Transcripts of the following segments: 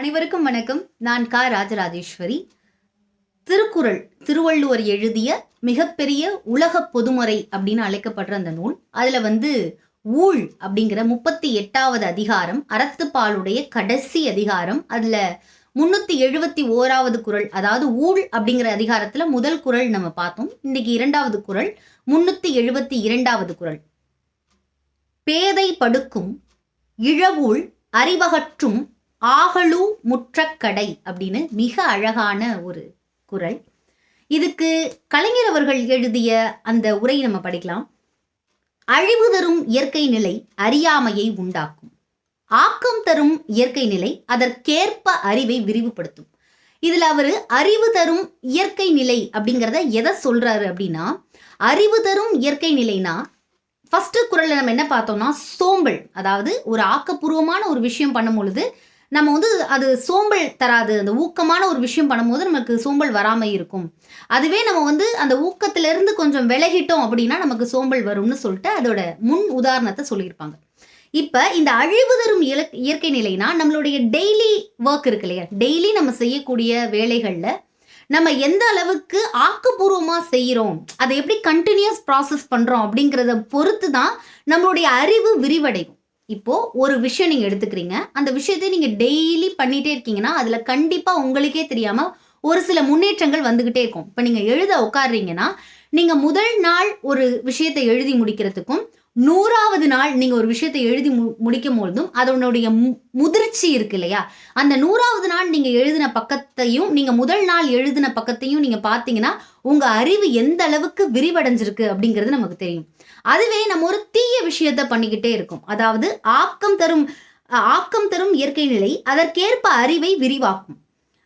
அனைவருக்கும் வணக்கம். நான் கா. ராஜராஜேஸ்வரி. திருக்குறள் திருவள்ளுவர் எழுதிய மிகப்பெரிய உலக பொதுமறை அப்படின்னு அழைக்கப்படுற அந்த நூல். அதில் வந்து ஊழ் அப்படிங்கிற முப்பத்தி எட்டாவது அதிகாரம் அறத்துப்பாலுடைய கடைசி அதிகாரம் அதுல முன்னூத்தி எழுபத்தி ஓராவது குறள் அதாவது ஊழ் அப்படிங்கிற அதிகாரத்துல முதல் குறள் நம்ம பார்த்தோம். இன்னைக்கு இரண்டாவது குறள் முன்னூத்தி எழுபத்தி இரண்டாவது குறள். பேதை படுக்கும் இழவூழ் அறிவகற்றும் ஆகலு முற்றக்கடை அப்படின்னு மிக அழகான ஒரு குறள் இதுக்கு கலைஞர் அவர்கள் எழுதிய அந்த உரை நம்ம படிக்கலாம். அழிவு தரும் இயற்கை நிலை அறியாமையை உண்டாக்கும். ஆக்கம் தரும் இயற்கை நிலை அதற்கேற்ப அறிவை விரிவுபடுத்தும். இதில் அவரு அறிவு தரும் இயற்கை நிலை அப்படிங்கிறத எதை சொல்றாரு அப்படின்னா அறிவு தரும் இயற்கை நிலைனா ஃபஸ்ட்டு குரலில் நம்ம என்ன பார்த்தோம்னா சோம்பல். அதாவது ஒரு ஆக்கப்பூர்வமான ஒரு விஷயம் பண்ணும் பொழுது நம்ம வந்து அது சோம்பல் தராது. அந்த ஊக்கமான ஒரு விஷயம் பண்ணும்போது நமக்கு சோம்பல் வராமல் இருக்கும். அதுவே நம்ம வந்து அந்த ஊக்கத்திலேருந்து கொஞ்சம் விலகிட்டோம் அப்படின்னா நமக்கு சோம்பல் வரும்னு சொல்லிட்டு அதோட முன் உதாரணத்தை சொல்லியிருப்பாங்க. இப்போ இந்த அழிவு தரும் இயல- இயற்கை நிலைனா நம்மளுடைய டெய்லி ஒர்க் இருக்கு இல்லையா? டெய்லி நம்ம செய்யக்கூடிய வேலைகளில் நம்ம எந்த அளவுக்கு ஆக்கப்பூர்வமாக செய்கிறோம் அதை எப்படி கண்டினியூஸ் ப்ராசஸ் பண்ணுறோம் அப்படிங்கிறத பொறுத்து தான் நம்மளுடைய அறிவு விரிவடையும். இப்போ ஒரு விஷயம் நீங்கள் எடுத்துக்கிறீங்க. அந்த விஷயத்தை நீங்கள் டெய்லி பண்ணிகிட்டே இருக்கீங்கன்னா அதுல கண்டிப்பாக உங்களுக்கே தெரியாம ஒரு சில முன்னேற்றங்கள் வந்துகிட்டே இருக்கும். இப்போ நீங்க எழுத உட்காடுறீங்கன்னா நீங்க முதல் நாள் ஒரு விஷயத்தை எழுதி முடிக்கிறதுக்கும் நூறாவது நாள் நீங்க ஒரு விஷயத்தை எழுதி மு முடிக்கும் பொழுதும் அதனுடைய மு- முதிர்ச்சி இருக்கு இல்லையா? அந்த நூறாவது நாள் நீங்க எழுதின பக்கத்தையும் நீங்க முதல் நாள் எழுதின பக்கத்தையும் நீங்க பார்த்தீங்கன்னா உங்க அறிவு எந்த அளவுக்கு விரிவடைஞ்சிருக்கு அப்படிங்கிறது நமக்கு தெரியும். அதுவே நம்ம ஒரு தீய விஷயத்த பண்ணிக்கிட்டே இருக்கோம். அதாவது ஆக்கம் தரும் ஆக்கம் தரும் இயற்கை நிலை அதற்கேற்ப அறிவை விரிவாக்கும்.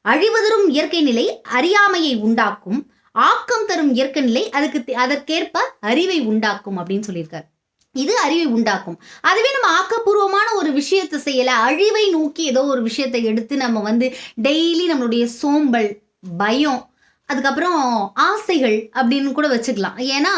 அழிவு தரும் இயற்கை நிலை அறியாமையை உண்டாக்கும். ஆக்கம் தரும் இயற்கை நிலை அதுக்கு தே- அதற்கேற்ப அறிவை உண்டாக்கும் அப்படின்னு சொல்லியிருக்காரு. இது அறிவை உண்டாக்கும். அதுவே நம்ம ஆக்கப்பூர்வமான ஒரு விஷயத்தை செய்யலை அழிவை நோக்கி ஏதோ ஒரு விஷயத்தை எடுத்து நம்ம வந்து டெய்லி நம்மளுடைய சோம்பல் பயம் அதுக்கப்புறம் ஆசைகள் அப்படின்னு கூட வச்சுக்கலாம். ஏன்னா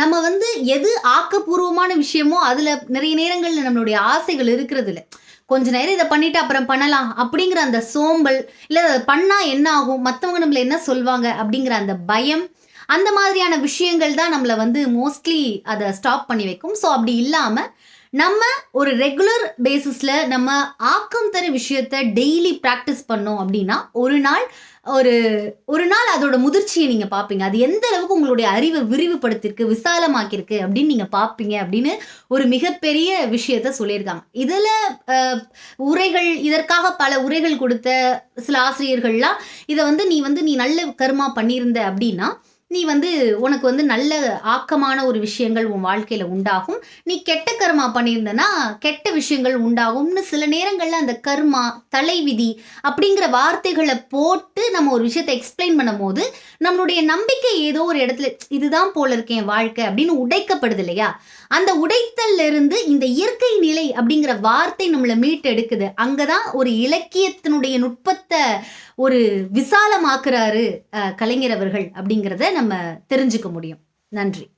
நம்ம வந்து எது ஆக்கப்பூர்வமான விஷயமோ அதில் நிறைய நேரங்களில் நம்மளுடைய ஆசைகள் இருக்கிறது இல்ல கொஞ்ச நேரம் இதை பண்ணிட்டு அப்புறம் பண்ணலாம் அப்படிங்கிற அந்த சோம்பல் இல்லை அதை பண்ணால் என்ன ஆகும் மற்றவங்க நம்மளை என்ன சொல்வாங்க அப்படிங்கிற அந்த பயம் அந்த மாதிரியான விஷயங்கள் தான் நம்மளை வந்து மோஸ்ட்லி அதை ஸ்டாப் பண்ணி வைக்கும். ஸோ அப்படி இல்லாமல் நம்ம ஒரு ரெகுலர் பேசிஸில் நம்ம ஆக்கம் தர விஷயத்த டெய்லி ப்ராக்டிஸ் பண்ணோம் அப்படின்னா ஒரு நாள் ஒரு ஒரு நாள் அதோட முதிர்ச்சியை நீங்கள் பார்ப்பீங்க. அது எந்த அளவுக்கு உங்களுடைய அறிவை விரிவுபடுத்திருக்கு விசாலமாக்கியிருக்கு அப்படின்னு நீங்கள் பார்ப்பீங்க அப்படின்னு ஒரு மிகப்பெரிய விஷயத்த சொல்லியிருக்காங்க. இதில் உரைகள் இதற்காக பல உரைகள் கொடுத்த சில ஆசிரியர்கள்லாம் இதை வந்து நீ வந்து நீ நல்ல கர்மா பண்ணியிருந்த அப்படின்னா நீ வந்து உனக்கு வந்து நல்ல ஆக்கமான ஒரு விஷயங்கள் உன் வாழ்க்கையில் உண்டாகும். நீ கெட்ட கர்மா பண்ணியிருந்தனா கெட்ட விஷயங்கள் உண்டாகும்னு சில நேரங்களில் அந்த கர்மா தலைவிதி அப்படிங்கிற வார்த்தைகளை போட்டு நம்ம ஒரு விஷயத்தை எக்ஸ்பிளைன் பண்ணும்போது நம்மளுடைய நம்பிக்கை ஏதோ ஒரு இடத்துல இதுதான் போல இருக்கேன் வாழ்க்கை அப்படின்னு உடைக்கப்படுது இல்லையா? அந்த உடைத்தல்ல இருந்து இந்த இயற்கை நிலை அப்படிங்கிற வார்த்தை நம்மளை மீட்டெடுக்குது. அங்கதான் ஒரு இலக்கியத்தினுடைய நுட்பத்தை ஒரு விசாலமாக்குறாரு கலைஞர் அவர்கள் அப்படிங்கிறத நம்ம தெரிஞ்சுக்க முடியும். நன்றி.